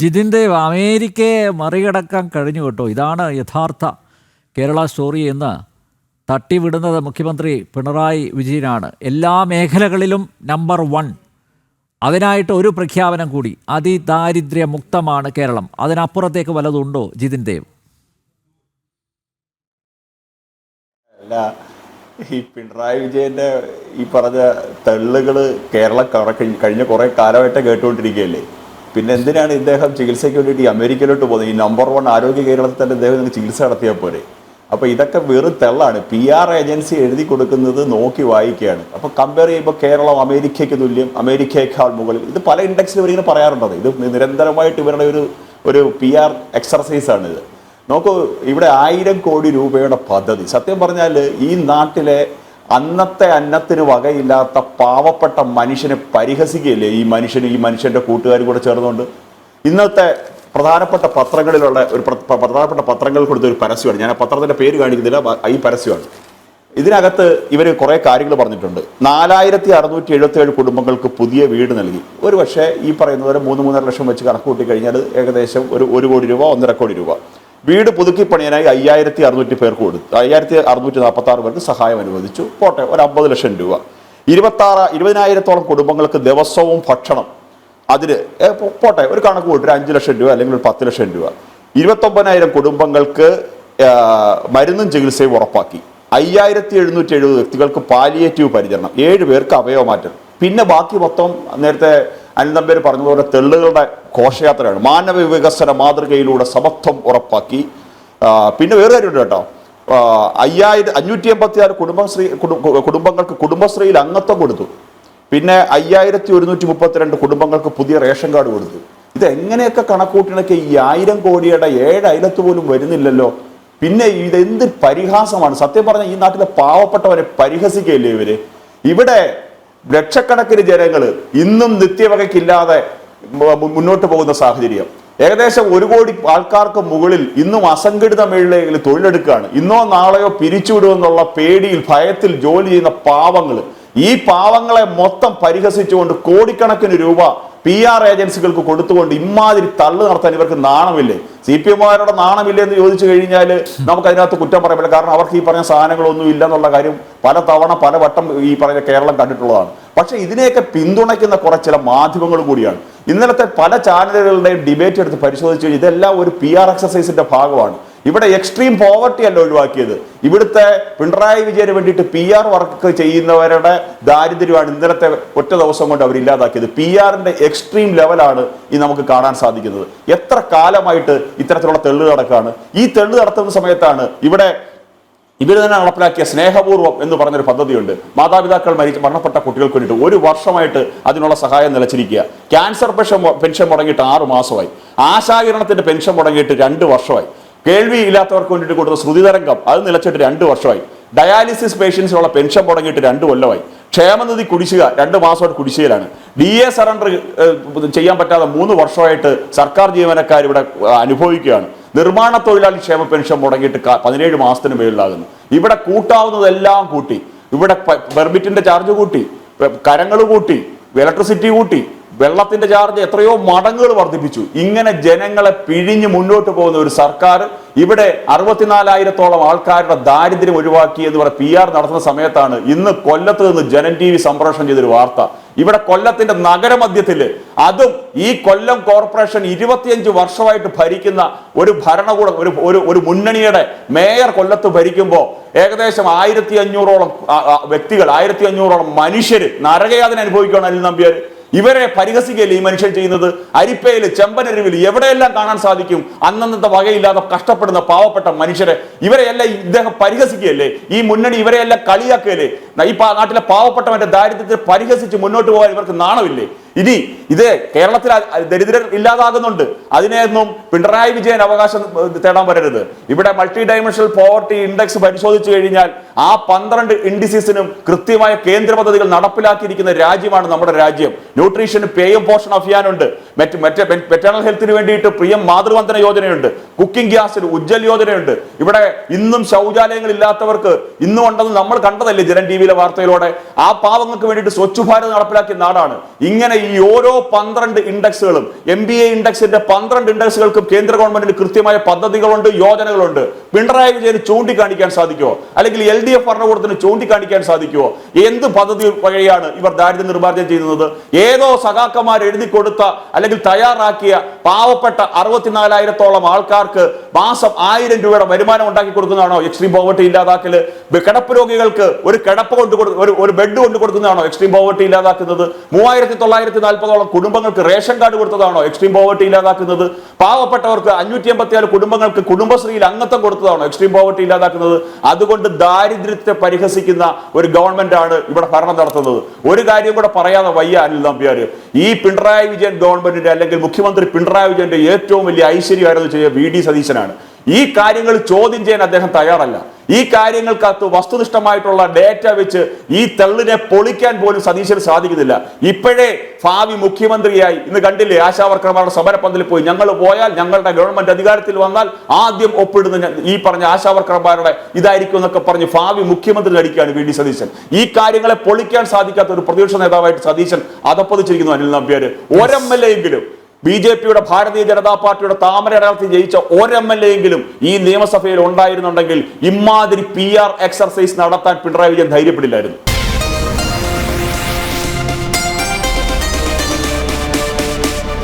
ജിതിൻ അമേരിക്കയെ മറികടക്കാൻ കഴിഞ്ഞു കേട്ടോ. ഇതാണ് യഥാർത്ഥ കേരള സ്റ്റോറി എന്ന് തട്ടിവിടുന്നത് മുഖ്യമന്ത്രി പിണറായി വിജയനാണ്. എല്ലാ മേഖലകളിലും നമ്പർ വൺ. അതിനായിട്ട് ഒരു പ്രഖ്യാപനം കൂടി. അതിദാരിദ്ര്യ മുക്തമാണ് കേരളം. അതിനപ്പുറത്തേക്ക് വലതുണ്ടോ ജിതിൻ ദേവ് അല്ല ഈ പിണറായി വിജയന്റെ ഈ പറഞ്ഞ തെള്ളുകൾ കേരളം കഴിഞ്ഞ- കുറെ കാലമായിട്ട് കേട്ടുകൊണ്ടിരിക്കുകയല്ലേ? പിന്നെ എന്തിനാണ് ഇദ്ദേഹം ചികിത്സയ്ക്ക് വേണ്ടിയിട്ട് ഈ അമേരിക്കയിലോട്ട് പോകുന്നത്? ഈ നമ്പർ വൺ ആരോഗ്യ കേരളത്തിൽ തന്നെ ഇദ്ദേഹം നിങ്ങൾക്ക് ചികിത്സ നടത്തിയാൽ പോരെ. അപ്പോൾ ഇതൊക്കെ വെറും തെള്ളാണ്. പി ആർ ഏജൻസി എഴുതി കൊടുക്കുന്നത് നോക്കി വായിക്കുകയാണ്. അപ്പോൾ കമ്പയർ ചെയ്യുമ്പോൾ കേരളം അമേരിക്കയ്ക്ക് തുല്യം അമേരിക്കയേക്കാൾ മുകളിൽ. ഇത് പല ഇൻഡെക്സിലും ഇവരിങ്ങനെ പറയാറുണ്ടത്. ഇത് നിരന്തരമായിട്ട് ഇവരുടെ ഒരു ഒരു പി ആർ എക്സർസൈസാണ് ഇത്. നോക്കൂ ഇവിടെ ആയിരം കോടി രൂപയുടെ പദ്ധതി. സത്യം പറഞ്ഞാൽ ഈ നാട്ടിലെ അന്നത്തെ അന്നത്തിന് വകയില്ലാത്ത പാവപ്പെട്ട മനുഷ്യനെ പരിഹസിക്കുകയില്ലേ ഈ മനുഷ്യന് ഈ മനുഷ്യന്റെ കൂട്ടുകാരും കൂടെ ചേർന്നുകൊണ്ട്? ഇന്നത്തെ പ്രധാനപ്പെട്ട പത്രങ്ങളിലുള്ള ഒരു പ്ര- പ്ര- പ്രധാനപ്പെട്ട പത്രങ്ങൾ കൊടുത്ത ഒരു പരസ്യമാണ്. ഞാൻ ആ പത്രത്തിന്റെ പേര് കാണിക്കുന്നില്ല ഈ പരസ്യമാണ്. ഇതിനകത്ത് ഇവർ കുറെ കാര്യങ്ങൾ പറഞ്ഞിട്ടുണ്ട്. നാലായിരത്തി അറുന്നൂറ്റി എഴുപത്തി ഏഴ് കുടുംബങ്ങൾക്ക് പുതിയ വീട് നൽകി. ഒരു പക്ഷേ ഈ പറയുന്ന പോലെ മൂന്ന് മൂന്നര ലക്ഷം വെച്ച് കണക്ക് കഴിഞ്ഞാൽ ഏകദേശം ഒരു ഒരു കോടി രൂപ ഒന്നര കോടി രൂപ. വീട് പുതുക്കി പണിയാനായി അയ്യായിരത്തി അറുന്നൂറ്റി പേർക്ക് കൊടുത്തു അയ്യായിരത്തി അറുന്നൂറ്റി നാൽപ്പത്തി ആറ് പേർക്ക് സഹായം അനുവദിച്ചു. പോട്ടെ ഒരു അമ്പത് ലക്ഷം രൂപ. ഇരുപത്തി ആറ് ഇരുപതിനായിരത്തോളം കുടുംബങ്ങൾക്ക് ദിവസവും ഭക്ഷണം. അതിന് പോട്ടെ ഒരു കണക്ക് കൂട്ടി ഒരു അഞ്ച് ലക്ഷം രൂപ അല്ലെങ്കിൽ ഒരു പത്ത് ലക്ഷം രൂപ. ഇരുപത്തൊമ്പതിനായിരം കുടുംബങ്ങൾക്ക് മരുന്നും ചികിത്സയും ഉറപ്പാക്കി. അയ്യായിരത്തി എഴുന്നൂറ്റി എഴുപത് വ്യക്തികൾക്ക് പാലിയേറ്റീവ് പരിചരണം. ഏഴ് പേർക്ക് അവയവ അവയവമാറ്റം. പിന്നെ ബാക്കി മൊത്തം നേരത്തെ അനിതമ്പേര് പറഞ്ഞതുപോലെ തെള്ളുകളുടെ ഘോഷയാത്രയാണ്. മാനവ വികസന മാതൃകയിലൂടെ സമത്വം ഉറപ്പാക്കി. പിന്നെ വേറെ കാര്യമുണ്ട് കേട്ടോ. അയ്യായിരം അഞ്ഞൂറ്റി എൺപത്തി ആറ് കുടുംബശ്രീ കുടുംബങ്ങൾക്ക് കുടുംബശ്രീയിൽ അംഗത്വം കൊടുത്തു. പിന്നെ അയ്യായിരത്തി ഒരുന്നൂറ്റി മുപ്പത്തിരണ്ട് കുടുംബങ്ങൾക്ക് പുതിയ റേഷൻ കാർഡ് കൊടുത്തു. ഇത് എങ്ങനെയൊക്കെ കണക്കൂട്ടിണൊക്കെ ഈ ആയിരം കോടിയുടെ ഏഴ് അയലത്ത് പോലും വരുന്നില്ലല്ലോ. പിന്നെ ഇതെന്ത് പരിഹാസമാണ്? സത്യം പറഞ്ഞാൽ ഈ നാട്ടിലെ പാവപ്പെട്ടവരെ പരിഹസിക്കുകയല്ലേ ഇവർ? ഇവിടെ ലക്ഷക്കണക്കിന് ജനങ്ങൾ ഇന്നും നിത്യവകയ്ക്കില്ലാതെ മുന്നോട്ട് പോകുന്ന സാഹചര്യം. ഏകദേശം ഒരു കോടി ആൾക്കാർക്ക് മുകളിൽ ഇന്നും അസംഘടിത മേഖലയിൽ തൊഴിലെടുക്കുകയാണ്. ഇന്നോ നാളെയോ പിരിച്ചുവിടുമെന്നുള്ള പേടിയിൽ ഭയത്തിൽ ജോലി ചെയ്യുന്ന പാവങ്ങൾ ഈ പാവങ്ങളെ മൊത്തം പരിഹസിച്ചുകൊണ്ട് കോടിക്കണക്കിന് രൂപ പി ആർ ഏജൻസികൾക്ക് കൊടുത്തുകൊണ്ട് ഇമാതിരി തള്ളു നടത്താൻ ഇവർക്ക് നാണമില്ലേ? സി പി എമ്മുകാരുടെ നാണമില്ലേ എന്ന് ചോദിച്ചു കഴിഞ്ഞാൽ നമുക്ക് അതിനകത്ത് കുറ്റം പറയാൻ പറ്റില്ല. കാരണം അവർക്ക് ഈ പറഞ്ഞ സാധനങ്ങളൊന്നും ഇല്ല എന്നുള്ള കാര്യം പല തവണ പല വട്ടം ഈ പറഞ്ഞ കേരളം കണ്ടിട്ടുള്ളതാണ്. പക്ഷെ ഇതിനെയൊക്കെ പിന്തുണയ്ക്കുന്ന കുറെ ചില മാധ്യമങ്ങൾ കൂടിയാണ്. ഇന്നലത്തെ പല ചാനലുകളുടെയും ഡിബേറ്റ് എടുത്ത് പരിശോധിച്ചു ഇതെല്ലാം ഒരു പി ആർ എക്സസൈസിന്റെ ഭാഗമാണ്. ഇവിടെ എക്സ്ട്രീം പോവർട്ടി അല്ല ഒഴിവാക്കിയത്. ഇവിടുത്തെ പിണറായി വിജയന് വേണ്ടിയിട്ട് പി ആർ വർക്ക് ചെയ്യുന്നവരുടെ ദാരിദ്ര്യമാണ് ഇന്നലത്തെ ഒറ്റ ദിവസം കൊണ്ട് അവർ ഇല്ലാതാക്കിയത്. പി ആറിന്റെ എക്സ്ട്രീം ലെവലാണ് ഈ നമുക്ക് കാണാൻ സാധിക്കുന്നത്. എത്ര കാലമായിട്ട് ഇത്തരത്തിലുള്ള തെള്ളു നടക്കാണ്? ഈ തെള്ളു നടത്തുന്ന സമയത്താണ് ഇവിടെ ഇവർ തന്നെ നടപ്പിലാക്കിയ സ്നേഹപൂർവം എന്ന് പറഞ്ഞൊരു പദ്ധതിയുണ്ട്. മാതാപിതാക്കൾ മരിച്ച് മരണപ്പെട്ട കുട്ടികൾക്ക് വേണ്ടിയിട്ട് ഒരു വർഷമായിട്ട് അതിനുള്ള സഹായം നിലച്ചിരിക്കുക. ക്യാൻസർ പെൻഷൻ പെൻഷൻ മുടങ്ങിയിട്ട് ആറു മാസമായി. ആശാകിരണത്തിന്റെ പെൻഷൻ മുടങ്ങിയിട്ട് രണ്ട് വർഷമായി. കേൾവി ഇല്ലാത്തവർക്ക് വേണ്ടിയിട്ട് കൊടുത്ത ശ്രുതി തരംഗം. അത് നിലച്ചിട്ട് രണ്ട് വർഷമായി. ഡയാലിസിസ് പേഷ്യൻസിനുള്ള പെൻഷൻ മുടങ്ങിയിട്ട് രണ്ട് കൊല്ലമായി. ക്ഷേമനിധി കുടിശ്ശിക രണ്ട് മാസമായിട്ട് കുടിശ്ശികയിലാണ്. ഡി എ സറണ്ടർ ചെയ്യാൻ പറ്റാതെ മൂന്ന് വർഷമായിട്ട് സർക്കാർ ജീവനക്കാർ ഇവിടെ അനുഭവിക്കുകയാണ്. നിർമ്മാണ തൊഴിലാളി ക്ഷേമ പെൻഷൻ മുടങ്ങിയിട്ട് പതിനേഴ് മാസത്തിന് മേളിലാകുന്നു. ഇവിടെ കൂട്ടാവുന്നതെല്ലാം കൂട്ടി. ഇവിടെ പെർമിറ്റിന്റെ ചാർജ് കൂട്ടി. കരങ്ങൾ കൂട്ടി. ഇലക്ട്രിസിറ്റി കൂട്ടി. വെള്ളത്തിന്റെ ചാർജ് എത്രയോ മടങ്ങുകൾ വർദ്ധിപ്പിച്ചു. ഇങ്ങനെ ജനങ്ങളെ പിഴിഞ്ഞ് മുന്നോട്ട് പോകുന്ന ഒരു സർക്കാർ ഇവിടെ അറുപത്തിനാലായിരത്തോളം ആൾക്കാരുടെ ദാരിദ്ര്യം ഒഴിവാക്കി എന്ന് പറയുന്ന പി ആർ നടത്തുന്ന സമയത്താണ് ഇന്ന് കൊല്ലത്ത് നിന്ന് ജനൻ ടി വി സംപ്രേഷണം ചെയ്തൊരു വാർത്ത. ഇവിടെ കൊല്ലത്തിന്റെ നഗരമധ്യത്തിൽ അതും ഈ കൊല്ലം കോർപ്പറേഷൻ ഇരുപത്തിയഞ്ച് വർഷമായിട്ട് ഭരിക്കുന്ന ഒരു ഭരണകൂടം ഒരു ഒരു ഒരു മുന്നണിയുടെ മേയർ കൊല്ലത്ത് ഭരിക്കുമ്പോൾ ഏകദേശം ആയിരത്തി അഞ്ഞൂറോളം വ്യക്തികൾ ആയിരത്തി അഞ്ഞൂറോളം മനുഷ്യർ നരകയാതന അനുഭവിക്കുകയാണ് അനിൽ നമ്പ്യാർ ഇവരെ പരിഹസിക്കുകയല്ലേ ഈ മനുഷ്യൻ ചെയ്യുന്നത്? അരിപ്പയിൽ ചെമ്പനരുവിൽ എവിടെയെല്ലാം കാണാൻ സാധിക്കും? അന്നന്നത്തെ വകയില്ലാതെ കഷ്ടപ്പെടുന്ന പാവപ്പെട്ട മനുഷ്യരെ ഇവരെയെല്ലാം ഇദ്ദേഹം പരിഹസിക്കുകയല്ലേ? ഈ മുന്നണി ഇവരെയെല്ലാം കളിയാക്കുകയല്ലേ? ഈ നാട്ടിലെ പാവപ്പെട്ടവന്റെ ദാരിദ്ര്യത്തെ പരിഹസിച്ച് മുന്നോട്ട് പോകാൻ ഇവർക്ക് നാണമില്ലേ? ഇനി ഇത് കേരളത്തിൽ ദരിദ്രർ ഇല്ലാതാകുന്നുണ്ട്. അതിനെയൊന്നും പിണറായി വിജയൻ അവകാശം തേടാൻ വരരുത്. ഇവിടെ മൾട്ടി ഡൈമെൻഷണൽ പോവർട്ടി ഇൻഡെക്സ് പരിശോധിച്ചു കഴിഞ്ഞാൽ ആ പന്ത്രണ്ട് ഇൻഡിസീസിനും കൃത്യമായ കേന്ദ്ര പദ്ധതികൾ നടപ്പിലാക്കിയിരിക്കുന്ന രാജ്യമാണ് നമ്മുടെ രാജ്യം. ന്യൂട്രീഷന് പേയും പോഷൺ അഭിയാനുണ്ട്. മറ്റ് മറ്റേ മെറ്റേണൽ ഹെൽത്തിന് വേണ്ടിയിട്ട് പ്രിയം മാതൃവന്ദന യോജനയുണ്ട്. കുക്കിംഗ് ഗ്യാസിന് ഉജ്ജൽ യോജനയുണ്ട്. ഇവിടെ ഇന്നും ശൗചാലയങ്ങൾ ഇല്ലാത്തവർക്ക് ഇന്നും ഉണ്ടെന്ന് നമ്മൾ കണ്ടതല്ലേ ജനം ടി വിയിലെ വാർത്തയിലൂടെ. ആ പാവങ്ങൾക്ക് വേണ്ടിയിട്ട് സ്വച്ഛ് ഭാരത് നടപ്പിലാക്കിയ നാടാണ്. ഇങ്ങനെ ഈ ഓരോ പന്ത്രണ്ട് ഇൻഡെക്സുകളും എം ബി എ ഇൻഡെക്സിന്റെ പന്ത്രണ്ട് ഇൻഡെക്സുകൾക്കും കേന്ദ്ര ഗവൺമെന്റിന് കൃത്യമായ പദ്ധതികളുണ്ട് യോജനകളുണ്ട്. പിണറായി വിജയന് ചൂണ്ടിക്കാണിക്കാൻ സാധിക്കുമോ? അല്ലെങ്കിൽ എൽ ഡി എഫ് ഭരണകൂടത്തിന് ചൂണ്ടിക്കാണിക്കാൻ സാധിക്കുമോ എന്ത് പദ്ധതി വഴിയാണ് ഇവർ ദാരിദ്ര്യ നിർമ്മാർജനം ചെയ്യുന്നത്? ഏതോ സഖാക്കന്മാർ എഴുതി കൊടുത്ത അല്ലെങ്കിൽ തയ്യാറാക്കിയ പാവപ്പെട്ട അറുപത്തിനാലായിരത്തോളം ആൾക്കാർക്ക് മാസം ആയിരം രൂപയുടെ വരുമാനം ഉണ്ടാക്കി കൊടുക്കുന്നതാണോ? എക്സ്ട്രീം പോവർട്ടി ഇല്ലാതാക്കൽ? കിടപ്പ് രോഗികൾക്ക് ഒരു കിടപ്പ് കൊണ്ട് ഒരു ഒരു ബെഡ് കൊണ്ട് കൊടുക്കുന്നതാണോ എക്സ്ട്രീം പോവർട്ടി ഇല്ലാതാക്കുന്നത്? മൂവായിരത്തി തൊള്ളായിരത്തി നാൽപ്പതോളം കുടുംബങ്ങൾക്ക് റേഷൻ കാർഡ് കൊടുത്തതാണോ എക്സ്ട്രീം പോവർട്ടി ഇല്ലാതാക്കുന്നത്? പാവപ്പെട്ടവർക്ക് അഞ്ഞൂറ്റി എൺപത്തിയാറ് കുടുംബങ്ങൾക്ക് കുടുംബശ്രീയിൽ അംഗത്വം കൊടുത്തതാണോ എക്സ്ട്രീം പോവർട്ടി ഇല്ലാതാക്കുന്നത്? അതുകൊണ്ട് ദാരിദ്ര്യത്തെ പരിഹസിക്കുന്ന ഒരു ഗവൺമെന്റ് ആണ് ഇവിടെ ഭരണം നടത്തുന്നത്. ഒരു കാര്യം കൂടെ പറയാതെ വയ്യ അനിൽ നമ്പ്യാർ ഈ പിണറായി വിജയൻ ഗവൺമെന്റിന്റെ അല്ലെങ്കിൽ മുഖ്യമന്ത്രി പിണറായി വിജയന്റെ ഏറ്റവും വലിയ ഐശ്വര്യമായിരുന്നു ചെയ്യുക വി ഡി സതീശനാണ്. ഈ കാര്യങ്ങൾ ചോദ്യം ചെയ്യാൻ അദ്ദേഹം തയ്യാറല്ല. ഈ കാര്യങ്ങൾക്കകത്ത് വസ്തുനിഷ്ഠമായിട്ടുള്ള ഡേറ്റ വെച്ച് ഈ തെള്ളിനെ പൊളിക്കാൻ പോലും സതീശന് സാധിക്കുന്നില്ല. ഇപ്പോഴേ ഭാവി മുഖ്യമന്ത്രിയായി ഇന്ന് കണ്ടില്ലേ ആശാവർക്കർമാരുടെ സമരപന്തലിൽ പോയി. ഞങ്ങൾ പോയാൽ ഞങ്ങളുടെ ഗവൺമെന്റ് അധികാരത്തിൽ വന്നാൽ ആദ്യം ഒപ്പിടുന്ന ഈ പറഞ്ഞ ആശാവർക്കർമാരുടെ ഇതായിരിക്കും എന്നൊക്കെ പറഞ്ഞ് ഭാവി മുഖ്യമന്ത്രി നടിക്കുകയാണ് വി ഡി സതീശൻ. ഈ കാര്യങ്ങളെ പൊളിക്കാൻ സാധിക്കാത്ത ഒരു പ്രതിപക്ഷ നേതാവായിട്ട് സതീശൻ അതപ്പതിച്ചിരിക്കുന്നു അനിൽ നമ്പ്യാര്. ഒരു എൽ എങ്കിലും ബി ജെ പിയുടെ ഭാരതീയ ജനതാ പാർട്ടിയുടെ താമര അടയാളത്തിൽ ജയിച്ച ഒരു എം എൽ എങ്കിലും ഈ നിയമസഭയിൽ ഉണ്ടായിരുന്നുണ്ടെങ്കിൽ ഇമാതിരി പി ആർ എക്സർസൈസ് നടത്താൻ പിണറായി വിജയൻ ധൈര്യപ്പെടില്ലായിരുന്നു.